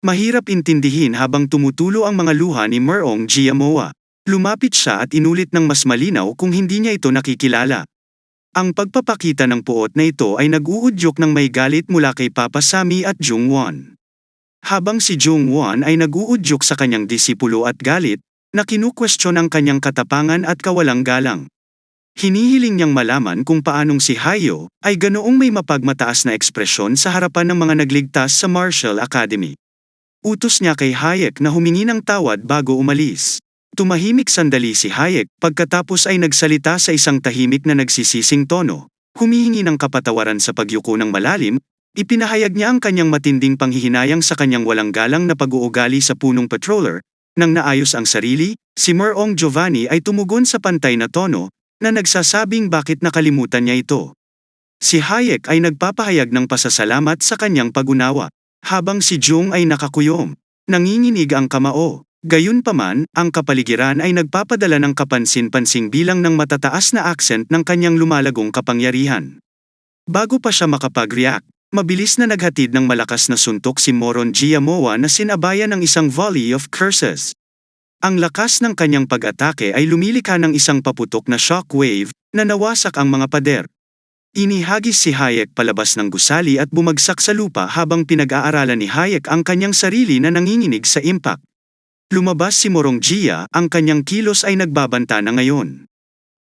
Mahirap intindihin habang tumutulo ang mga luha ni Merong Giamoa. Lumapit siya at inulit ng mas malinaw kung hindi niya ito nakikilala. Ang pagpapakita ng puot na ito ay nag-uudyok ng may galit mula kay Papa Sami at Jung Won. Habang si Jung Won ay nag-uudyok sa kanyang disipulo at galit, na kinukwestiyon ang kanyang katapangan at kawalang galang. Hinihiling niyang malaman kung paanong si Hayo ay ganoong may mapagmataas na ekspresyon sa harapan ng mga nagligtas sa Martial Academy. Utos niya kay Hayek na humingi ng tawad bago umalis. Tumahimik sandali si Hayek pagkatapos ay nagsalita sa isang tahimik na nagsisising tono. Humihingi ng kapatawaran sa pagyuko ng malalim, ipinahayag niya ang kanyang matinding panghihinayang sa kanyang walang galang na pag-uugali sa punong patroller. Nang naayos ang sarili, si Merong Giovanni ay tumugon sa pantay na tono, na nagsasabing bakit nakalimutan niya ito. Si Hayek ay nagpapahayag ng pasasalamat sa kanyang pagunawa. Habang si Jung ay nakakuyom, nanginginig ang kamao. Gayunpaman, ang kapaligiran ay nagpapadala ng kapansin-pansing bilang ng matataas na accent ng kanyang lumalagong kapangyarihan. Bago pa siya makapag-react, mabilis na naghatid ng malakas na suntok si Moron Giamoa na sinabayan ng isang volley of curses. Ang lakas ng kanyang pag-atake ay lumilikha ng isang paputok na shockwave na nawasak ang mga pader. Inihagis si Hayek palabas ng gusali at bumagsak sa lupa habang pinag-aaralan ni Hayek ang kanyang sarili na nanginginig sa impact. Lumabas si Morong Gia, ang kanyang kilos ay nagbabanta na ngayon.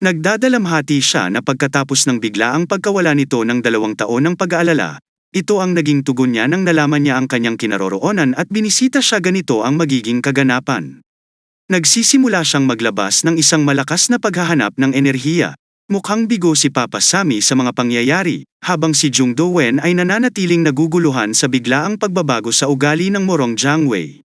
Nagdadalamhati siya na pagkatapos ng bigla ang pagkawala nito ng dalawang taon ng pag-aalala, ito ang naging tugon niya nang nalaman niya ang kanyang kinaroroonan at binisita siya ganito ang magiging kaganapan. Nagsisimula siyang maglabas ng isang malakas na paghahanap ng enerhiya, Mukhang bigo si Papa Sami sa mga pangyayari, habang si Jung Do-wen ay nananatiling naguguluhan sa biglaang pagbabago sa ugali ng Morong Jiangwei.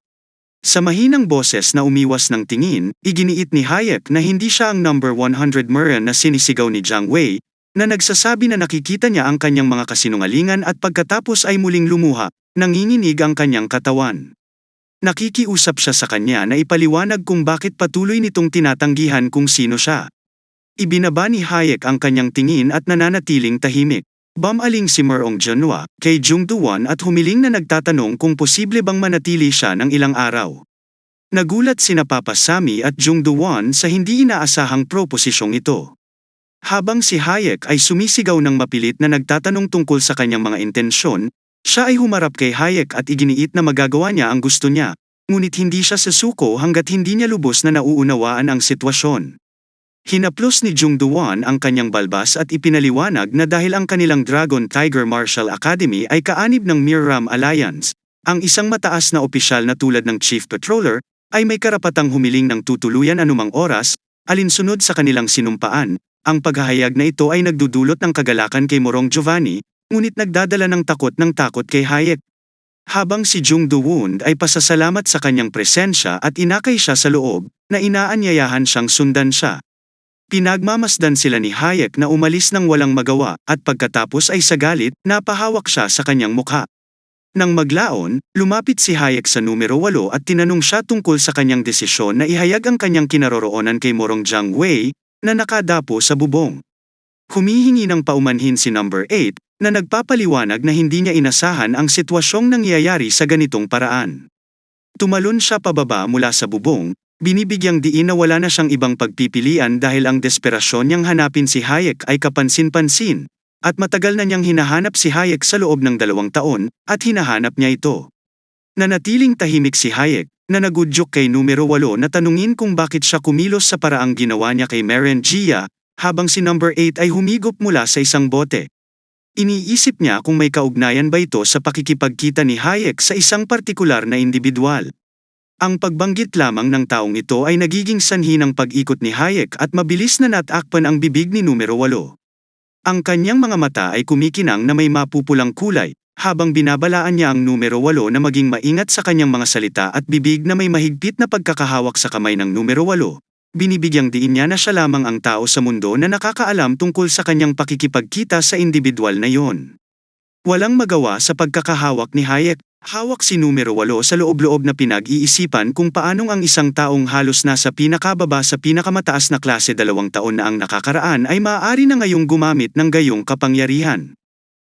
Sa mahinang boses na umiwas ng tingin, iginiit ni Hayek na hindi siya ang number 100 Murren na sinisigaw ni Jiang Wei, na nagsasabi na nakikita niya ang kanyang mga kasinungalingan at pagkatapos ay muling lumuha, nanginginig ang kanyang katawan. Nakikiusap siya sa kanya na ipaliwanag kung bakit patuloy nitong tinatanggihan kung sino siya. Ibinaba ni Hayek ang kanyang tingin at nananatiling tahimik. Bamaling si Merong Junwa kay Jung Duan at humiling na nagtatanong kung posible bang manatili siya ng ilang araw. Nagulat sina Papa Sami at Jung Duan sa hindi inaasahang proposisyong ito. Habang si Hayek ay sumisigaw ng mapilit na nagtatanong tungkol sa kanyang mga intensyon, siya ay humarap kay Hayek at iginiit na magagawa niya ang gusto niya, ngunit hindi siya sasuko hanggat hindi niya lubos na nauunawaan ang sitwasyon. Hinaplos ni Jung Duan ang kanyang balbas at ipinaliwanag na dahil ang kanilang Dragon Tiger Martial Academy ay kaanib ng Mirram Alliance, ang isang mataas na opisyal na tulad ng Chief Patroller, ay may karapatang humiling ng tutuluyan anumang oras, alinsunod sa kanilang sinumpaan, ang paghahayag na ito ay nagdudulot ng kagalakan kay Morong Giovanni, ngunit nagdadala ng takot ng takot kay Hayek. Habang si Jung Duwund ay pasasalamat sa kanyang presensya at inakay siya sa loob, na inaanyayahan siyang sundan siya. Pinagmamasdan sila ni Hayek na umalis ng walang magawa at pagkatapos ay sa galit, napahawak siya sa kanyang mukha. Nang maglaon, lumapit si Hayek sa numero 8 at tinanong siya tungkol sa kanyang desisyon na ihayag ang kanyang kinaroroonan kay Morong Jiang Wei, na nakadapo sa bubong. Humihingi ng paumanhin si number 8, na nagpapaliwanag na hindi niya inasahan ang sitwasyong nangyayari sa ganitong paraan. Tumalon siya pababa mula sa bubong, Binibigyang diin na wala na siyang ibang pagpipilian dahil ang desperasyon niyang hanapin si Hayek ay kapansin-pansin, at matagal na niyang hinahanap si Hayek sa loob ng dalawang taon, at hinahanap niya ito. Nanatiling tahimik si Hayek, na nagudyok kay numero 8 na tanungin kung bakit siya kumilos sa paraang ginawa niya kay Maren Gia, habang si number 8 ay humigop mula sa isang bote. Iniisip niya kung may kaugnayan ba ito sa pakikipagkita ni Hayek sa isang partikular na individual. Ang pagbanggit lamang ng taong ito ay nagiging sanhi ng pag-ikot ni Hayek at mabilis na natakpan ang bibig ni numero 8. Ang kanyang mga mata ay kumikinang na may mapupulang kulay, habang binabalaan niya ang numero 8 na maging maingat sa kanyang mga salita at bibig na may mahigpit na pagkakahawak sa kamay ng numero 8. Binibigyang diin niya na siya lamang ang tao sa mundo na nakakaalam tungkol sa kanyang pakikipagkita sa individual na yon. Walang magawa sa pagkakahawak ni Hayek, Hawak si numero 8 sa loob-loob na pinag-iisipan kung paanong ang isang taong halos nasa pinakababa sa pinakamataas na klase dalawang taon na ang nakakaraan ay maaari na ngayong gumamit ng gayong kapangyarihan.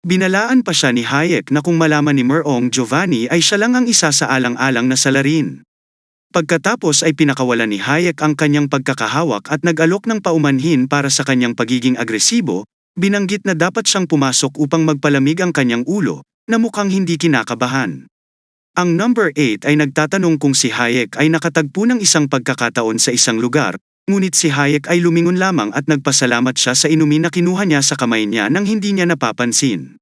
Binalaan pa siya ni Hayek na kung malaman ni Merong Giovanni ay siya lang ang isa sa alang-alang na salarin. Pagkatapos ay pinakawalan ni Hayek ang kanyang pagkakahawak at nag-alok ng paumanhin para sa kanyang pagiging agresibo, binanggit na dapat siyang pumasok upang magpalamig ang kanyang ulo, na mukhang hindi kinakabahan. Ang number 8 ay nagtatanong kung si Hayek ay nakatagpo ng isang pagkakataon sa isang lugar, ngunit si Hayek ay lumingon lamang at nagpasalamat siya sa inumin na kinuha niya sa kamay niya nang hindi niya napapansin.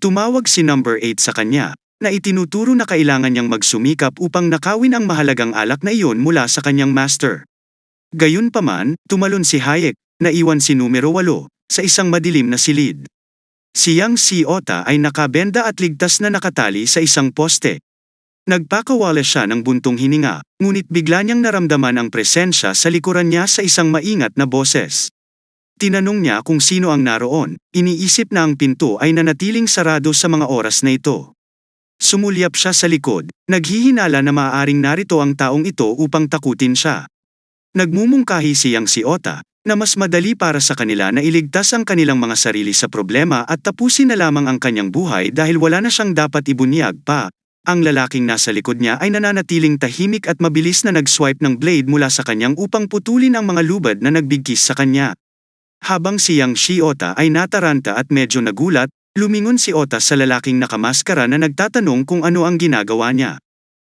Tumawag si number 8 sa kanya, na itinuturo na kailangan niyang magsumikap upang nakawin ang mahalagang alak na iyon mula sa kanyang master. Gayunpaman, tumalon si Hayek, na iwan si numero 8, sa isang madilim na silid. Siyang si Ota ay nakabenda at ligtas na nakatali sa isang poste. Nagpakawala siya ng buntong hininga, ngunit bigla niyang naramdaman ang presensya sa likuran niya sa isang maingat na boses. Tinanong niya kung sino ang naroon, iniisip na ang pinto ay nanatiling sarado sa mga oras na ito. Sumulyap siya sa likod, naghihinala na maaaring narito ang taong ito upang takutin siya. Nagmumungkahi siyang si Ota, na mas madali para sa kanila na iligtas ang kanilang mga sarili sa problema at tapusin na lamang ang kanyang buhay dahil wala na siyang dapat ibunyag pa, ang lalaking nasa likod niya ay nananatiling tahimik at mabilis na nag-swipe ng blade mula sa kanyang upang putulin ang mga lubad na nagbigkis sa kanya. Habang si Ota ay nataranta at medyo nagulat, lumingon si Ota sa lalaking nakamaskara na nagtatanong kung ano ang ginagawa niya.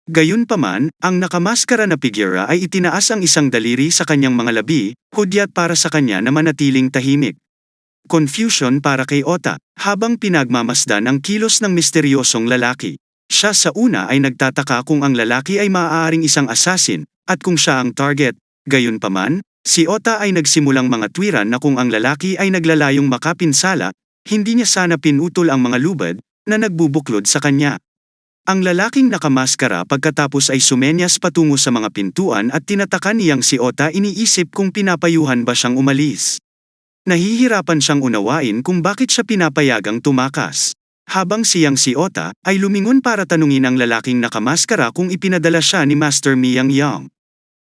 Gayunpaman, ang nakamaskara na figura ay itinaas ang isang daliri sa kanyang mga labi, hudyat para sa kanya na manatiling tahimik. Confusion para kay Ota, habang pinagmamasdan ang kilos ng misteryosong lalaki. Siya sa una ay nagtataka kung ang lalaki ay maaaring isang assassin, at kung siya ang target. Gayunpaman, si Ota ay nagsimulang mga twiran na kung ang lalaki ay naglalayong makapinsala, hindi niya sana pinutol ang mga lubad na nagbubuklod sa kanya. Ang lalaking nakamaskara pagkatapos ay sumenyas patungo sa mga pintuan at tinatakan niyang si Ota iniisip kung pinapayuhan ba siyang umalis. Nahihirapan siyang unawain kung bakit siya pinapayagang tumakas. Habang siyang si Ota, ay lumingon para tanungin ang lalaking nakamaskara kung ipinadala siya ni Master Miyang Yang.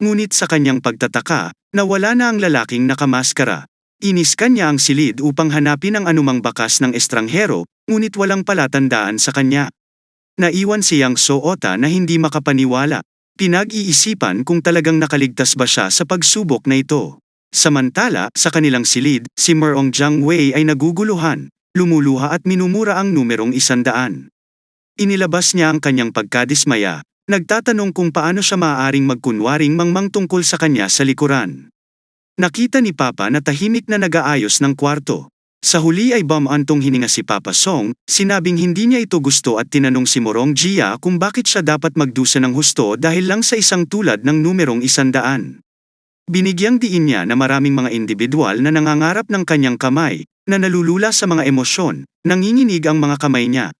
Ngunit sa kanyang pagtataka, nawala na ang lalaking nakamaskara. Iniskan niya ang silid upang hanapin ang anumang bakas ng estranghero, ngunit walang palatandaan sa kanya. Naiwan siyang so Ota na hindi makapaniwala. Pinag-iisipan kung talagang nakaligtas ba siya sa pagsubok na ito. Samantala, sa kanilang silid, si Merong Jiang Wei ay naguguluhan lumuluha at minumura ang numerong isandaan. Inilabas niya ang kanyang pagkadismaya, nagtatanong kung paano siya maaaring magkunwaring mangmang tungkol sa kanya sa likuran. Nakita ni Papa na tahimik na nag-aayos ng kwarto. Sa huli ay bumantong hininga si Papa Song, sinabing hindi niya ito gusto at tinanong si Morong Jia kung bakit siya dapat magdusa ng husto dahil lang sa isang tulad ng numerong isandaan. Binigyang diin niya na maraming mga individual na nangangarap ng kanyang kamay, na nalulula sa mga emosyon, nanginginig ang mga kamay niya.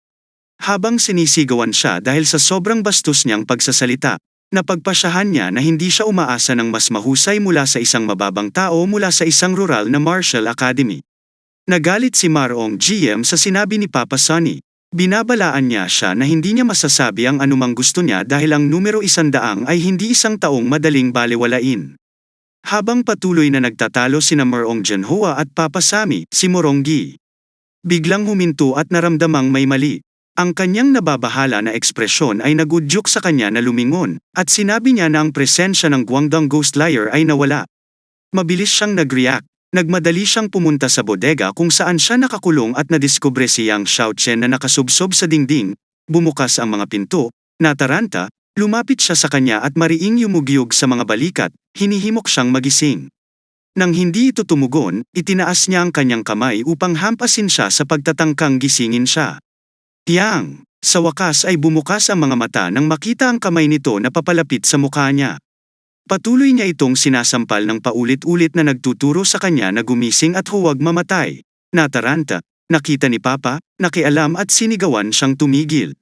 Habang sinisigawan siya dahil sa sobrang bastos niyang pagsasalita, napagpasyahan niya na hindi siya umaasa ng mas mahusay mula sa isang mababang tao mula sa isang rural na martial academy. Nagalit si Marong GM sa sinabi ni Papa Sonny. Binabalaan niya siya na hindi niya masasabi ang anumang gusto niya dahil ang numero isandaang ay hindi isang taong madaling balewalain. Habang patuloy na nagtatalo sina Merong Janhua at Papa Sami, si Moronggi. Biglang huminto at naramdamang may mali. Ang kanyang nababahala na ekspresyon ay nagudyok sa kanya na lumingon, at sinabi niya na ang presensya ng Guangdong Ghost Liar ay nawala. Mabilis siyang nag-react, nagmadali siyang pumunta sa bodega kung saan siya nakakulong at nadiskubre si Yang Xiaochen na nakasubsob sa dingding, bumukas ang mga pinto, nataranta, Lumapit siya sa kanya at mariing yumugyog sa mga balikat, hinihimok siyang magising. Nang hindi ito tumugon, itinaas niya ang kanyang kamay upang hampasin siya sa pagtatangkang gisingin siya. Tiyang! Sa wakas ay bumukas ang mga mata nang makita ang kamay nito na papalapit sa mukha niya. Patuloy niya itong sinasampal ng paulit-ulit na nagtuturo sa kanya na gumising at huwag mamatay. Nataranta, nakita ni Papa, nakialam at sinigawan siyang tumigil.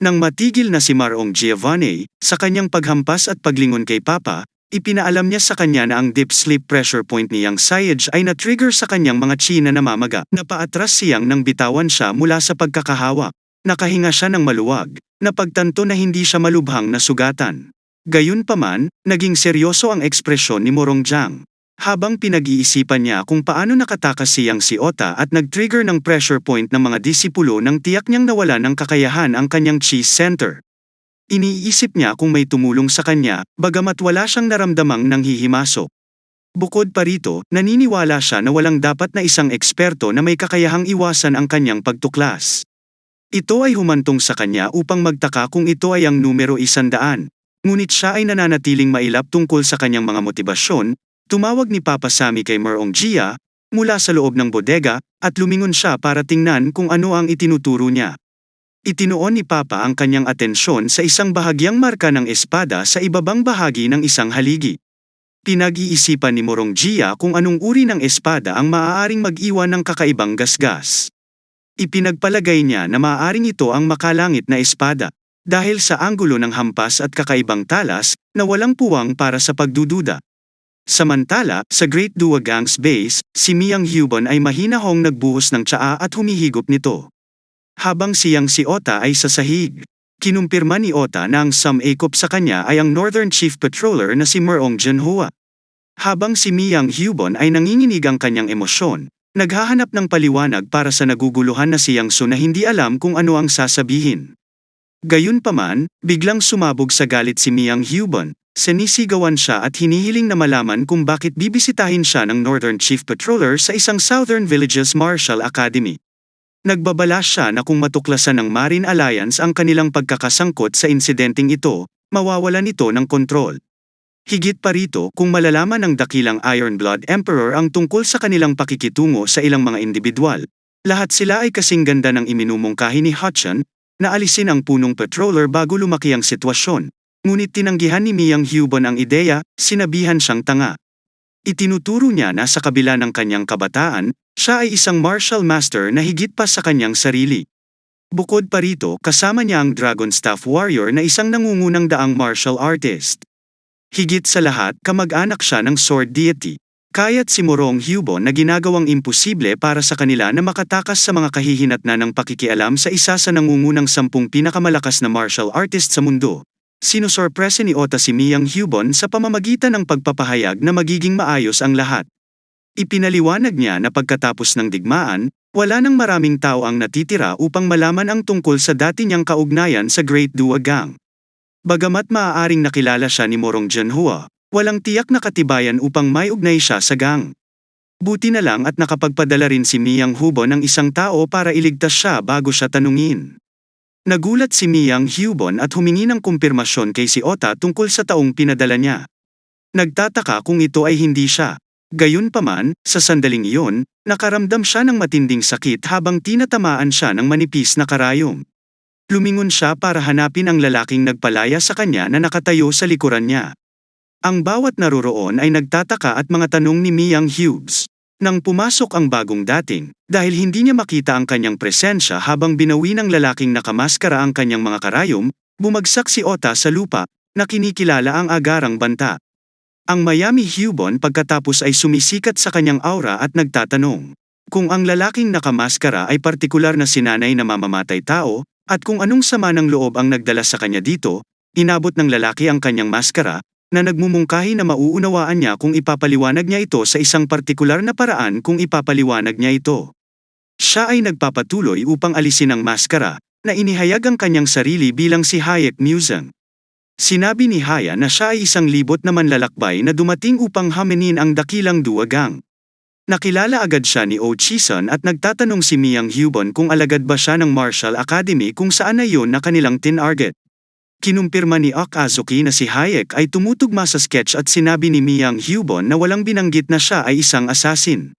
Nang matigil na si Marong Giovanni, sa kanyang paghampas at paglingon kay Papa, ipinaalam niya sa kanya na ang deep sleep pressure point niyang Sayage ay na-trigger sa kanyang mga chi na namamaga. Napaatras siyang nang bitawan siya mula sa pagkakahawa. Nakahinga siya ng maluwag, napagtanto na hindi siya malubhang na sugatan. Gayunpaman, naging seryoso ang ekspresyon ni Morong Jiang. Habang pinag-iisipan niya kung paano nakatakas siyang si Ota at nag-trigger ng pressure point ng mga disipulo nang tiyak niyang nawala ng kakayahan ang kanyang cheese center. Iniisip niya kung may tumulong sa kanya, bagamat wala siyang naramdamang nanghihimasok. Bukod pa rito, naniniwala siya na walang dapat na isang eksperto na may kakayahang iwasan ang kanyang pagtuklas. Ito ay humantong sa kanya upang magtaka kung ito ay ang numero isandaan. Ngunit siya ay nananatiling mailap tungkol sa kanyang mga motibasyon, tumawag ni Papa Sami kay Merong Gia, mula sa loob ng bodega, at lumingon siya para tingnan kung ano ang itinuturo niya. Itinuon ni Papa ang kanyang atensyon sa isang bahagyang marka ng espada sa ibabang bahagi ng isang haligi. Pinag-iisipan ni Morong Gia kung anong uri ng espada ang maaaring mag-iwan ng kakaibang gasgas. Ipinagpalagay niya na maaaring ito ang makalangit na espada, dahil sa anggulo ng hampas at kakaibang talas, na walang puwang para sa pagdududa. Samantala, sa Great Dua Gang's base, si Miyang Hyubon ay mahinahong nagbuhos ng tsaa at humihigop nito. Habang siyang si Ota ay sa sahig, Kinumpirma ni Ota na ang sum-akop sa kanya ay ang Northern Chief Patroller na si Merong Junhua. Habang si Miyang Hyubon ay nanginginig ang kanyang emosyon, naghahanap ng paliwanag para sa naguguluhan na siyang Su na hindi alam kung ano ang sasabihin. Gayunpaman, biglang sumabog sa galit si Miyang Hyubon, sinisigawan siya at hinihiling na malaman kung bakit bibisitahin siya ng Northern Chief Patroller sa isang Southern Villages Martial Academy. Nagbabala siya na kung matuklasan ng Marine Alliance ang kanilang pagkakasangkot sa insidenteng ito, mawawalan ito ng kontrol. Higit pa rito kung malalaman ng dakilang Iron Blood Emperor ang tungkol sa kanilang pakikitungo sa ilang mga individual. Lahat sila ay kasing ganda ng iminumungkahi ni Hutchin, na alisin ang punong patroller bago lumaki ang sitwasyon. Ngunit tinanggihan ni Miyang Hyubon ang ideya, sinabihan siyang tanga. Itinuturo niya na sa kabila ng kanyang kabataan, siya ay isang martial master na higit pa sa kanyang sarili. Bukod pa rito, kasama niya ang Dragon Staff Warrior na isang nangungunang daang martial artist. Higit sa lahat, kamag-anak siya ng Sword Deity. Kaya't si Morong Hyubo na ginagawang imposible para sa kanila na makatakas sa mga kahihinatna ng pakikialam sa isa sa nangungunang sampung pinakamalakas na martial artist sa mundo. Sinusorprese ni Ota si Miyang Hyubon sa pamamagitan ng pagpapahayag na magiging maayos ang lahat. Ipinaliwanag niya na pagkatapos ng digmaan, wala nang maraming tao ang natitira upang malaman ang tungkol sa dati niyang kaugnayan sa Great Dua Gang. Bagamat maaaring nakilala siya ni Morong Janhua, walang tiyak na katibayan upang may ugnay siya sa gang. Buti na lang at nakapagpadala rin si Miyang Hubo ng isang tao para iligtas siya bago siya tanungin. Nagulat si Miyang Hubon at humingi ng kumpirmasyon kay si Ota tungkol sa taong pinadala niya. Nagtataka kung ito ay hindi siya. Gayunpaman, sa sandaling iyon, nakaramdam siya ng matinding sakit habang tinatamaan siya ng manipis na karayom. Lumingon siya para hanapin ang lalaking nagpalaya sa kanya na nakatayo sa likuran niya. Ang bawat naroroon ay nagtataka at mga tanong ni Miyang Hughes. Nang pumasok ang bagong dating, dahil hindi niya makita ang kanyang presensya habang binawi ng lalaking nakamaskara ang kanyang mga karayom, bumagsak si Ota sa lupa, na kinikilala ang agarang banta. Ang Miami Hubon pagkatapos ay sumisikat sa kanyang aura at nagtatanong kung ang lalaking nakamaskara ay partikular na sinanay na mamamatay tao, at kung anong sama ng loob ang nagdala sa kanya dito, inabot ng lalaki ang kanyang maskara, na nagmumungkahi na mauunawaan niya kung ipapaliwanag niya ito sa isang partikular na paraan kung ipapaliwanag niya ito. Siya ay nagpapatuloy upang alisin ang maskara, na inihayag ang kanyang sarili bilang si Hayek Musen. Sinabi ni Haya na siya ay isang libot na manlalakbay na dumating upang haminin ang dakilang duwagang. Nakilala agad siya ni Oh Chison at nagtatanong si Miyang Hubon kung alagad ba siya ng Martial Academy kung saan na yun na kanilang tinarget. Kinumpirma ni Ok Azuki na si Hayek ay tumutugma sa sketch at sinabi ni Miyang Hubon na walang binanggit na siya ay isang assassin.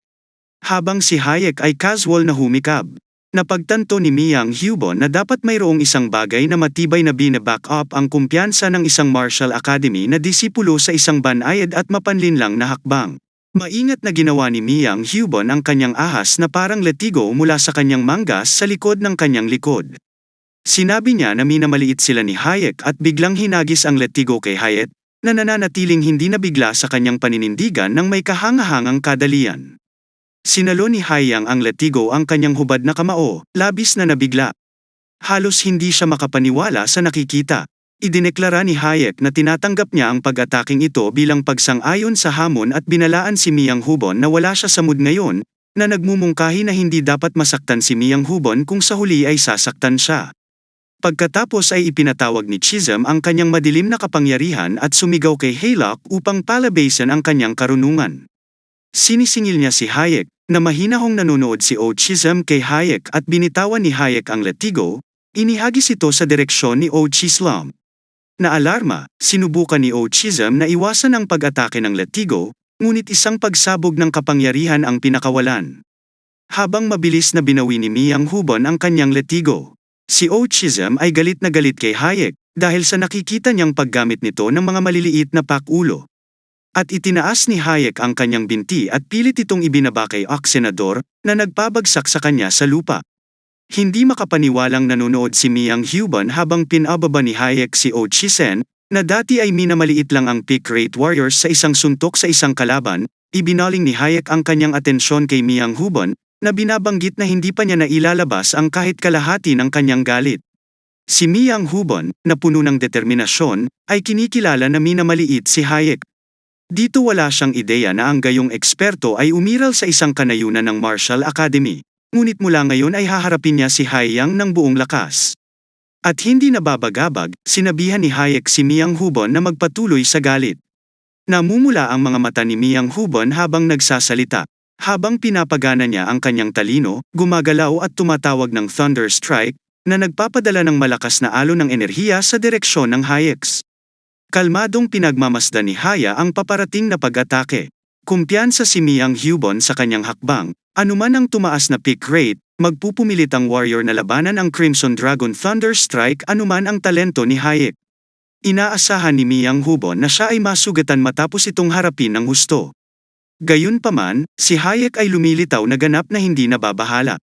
Habang si Hayek ay casual na humikab, Napagtanto ni Miyang Hubon na dapat mayroong isang bagay na matibay na binaback up ang kumpiyansa ng isang martial academy na disipulo sa isang banayad at mapanlinlang na hakbang. Maingat na ginawa ni Miyang Hubon ang kanyang ahas na parang letigo mula sa kanyang manggas sa likod ng kanyang likod. Sinabi niya na minamaliit sila ni Hayek at biglang hinagis ang letigo kay Hayek, na nananatiling hindi nabigla sa kanyang paninindigan ng may kahangahangang kadalian. Sinalo ni Hayang ang latigo ang kanyang hubad na kamao, labis na nabigla. Halos hindi siya makapaniwala sa nakikita. Idineklara ni Hayek na tinatanggap niya ang pag-ataking ito bilang pagsang-ayon sa hamon at binalaan si Miyang Hubon na wala siya sa mood ngayon, na nagmumungkahi na hindi dapat masaktan si Miyang Hubon kung sa huli ay sasaktan siya. Pagkatapos ay ipinatawag ni Chisholm ang kanyang madilim na kapangyarihan at sumigaw kay Haylock upang palabasin ang kanyang karunungan. Sinisingil niya si Hayek, na mahinahong nanonood si O. Chisholm kay Hayek at binitawan ni Hayek ang latigo, inihagis ito sa direksyon ni O. Chisholm. Naalarma, sinubukan ni O. Chisholm na iwasan ang pag-atake ng latigo, ngunit isang pagsabog ng kapangyarihan ang pinakawalan. Habang mabilis na binawi ni Miyang Hubon ang kanyang latigo, si O. Chisholm ay galit na galit kay Hayek dahil sa nakikita niyang paggamit nito ng mga maliliit na pakulo. At itinaas ni Hayek ang kanyang binti at pilit itong ibinaba kay Aksenador na nagpabagsak sa kanya sa lupa. Hindi makapaniwalang nanonood si Miyang Hubon habang pinababa ni Hayek si O. Chisen, na dati ay minamaliit lang ang Peak Rate Warriors sa isang suntok sa isang kalaban, ibinaling ni Hayek ang kanyang atensyon kay Miyang Hubon, na binabanggit na hindi pa niya nailalabas ang kahit kalahati ng kanyang galit. Si Miyang Hubon, na puno ng determinasyon, ay kinikilala na minamaliit si Hayek. Dito wala siyang ideya na ang gayong eksperto ay umiral sa isang kanayunan ng Marshall Academy ngunit mula ngayon ay haharapin niya si Haiyang ng buong lakas. At hindi nababagabag, sinabihan ni Hayek si Miyang Hubon na magpatuloy sa galit. Namumula ang mga mata ni Miyang Hubon habang nagsasalita. Habang pinapagana niya ang kanyang talino, gumagalaw at tumatawag ng Thunder Strike, na nagpapadala ng malakas na alon ng enerhiya sa direksyon ng Hayeks. Kalmadong pinagmamasdan ni Haya ang paparating na pag-atake. Kumpiyansa si Miyang Hubon sa kanyang hakbang, Anuman ang tumaas na pick rate, magpupumilit ang warrior na labanan ang Crimson Dragon Thunder Strike anuman ang talento ni Hayek. Inaasahan ni Miyang Hubon na siya ay masugatan matapos itong harapin ng husto. Gayunpaman, si Hayek ay lumilitaw na ganap na hindi nababahala.